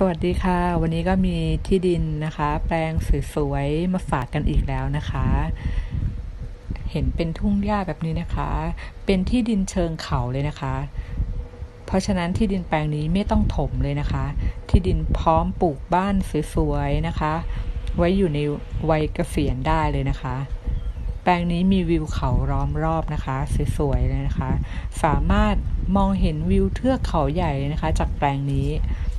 สวัสดีค่ะ วันนี้ก็มีที่ดินนะคะ แปลงสวยๆมาฝากกันอีกแล้วนะคะ เห็นเป็นทุ่งหญ้าแบบนี้นะคะ เป็นที่ดินเชิงเขาเลยนะคะ เพราะฉะนั้นที่ดินแปลงนี้ไม่ต้องถมเลยนะคะ ที่ดินพร้อมปลูกบ้านสวยๆนะคะ ไว้อยู่ในวัยเกษียณได้เลยนะคะ แปลงนี้มีวิวเขาล้อมรอบนะคะสวยๆเลยนะคะ สามารถมองเห็นวิวเทือกเขาใหญ่เลยนะคะ จากแปลงนี้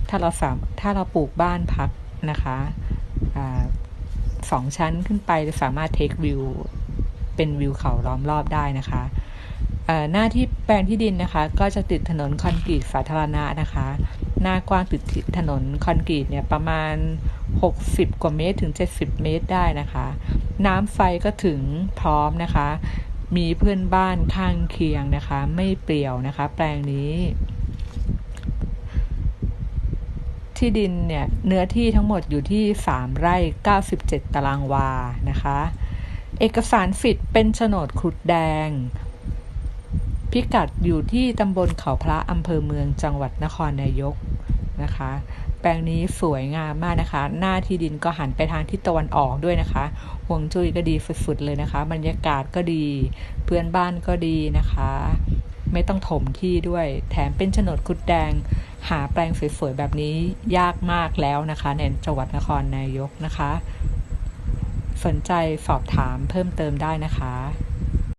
ถ้าเราสามถ้าเราปลูกบ้านพักนะคะอาสองชั้นขึ้นไปจะสามารถเทควิวเป็นวิวเขาล้อมรอบได้นะคะหน้าที่แปลงที่ดินนะคะ ก็จะติดถนนคอนกรีตสาธารณะนะคะ หน้ากว้างติดถนนคอนกรีตเนี่ยประมาณ 60 กว่าเมตรถึง 70 เมตรได้นะคะ น้ำไฟก็ถึงพร้อมนะคะ มีเพื่อนบ้านข้างเคียงนะคะ ไม่เปลี่ยวนะคะ แปลงนี้ ที่ดินเนี่ยเนื้อที่ทั้งหมดอยู่ที่ 3 ไร่ 97 ตารางวานะคะ เอกสารสิทธิ์เป็นโฉนดครุดแดง พิกัดอยู่ที่ตำบลเขาพระอำเภอเมืองจังหวัดนครนายกนะคะ แปลงนี้สวยงามมากนะคะ หน้าที่ดินก็หันไปทางทิศตะวันออกด้วยนะคะห่วงจุ้ยก็ดีสุดๆเลยนะคะ บรรยากาศก็ดี เพื่อนบ้านก็ดีนะคะ ไม่ต้องถมที่ด้วย แถมเป็นโฉนดคุดแดง หาแปลงสวยๆแบบนี้ยากมากแล้วนะคะในจังหวัดนครนายกนะคะ สนใจสอบถามเพิ่มเติมได้นะคะ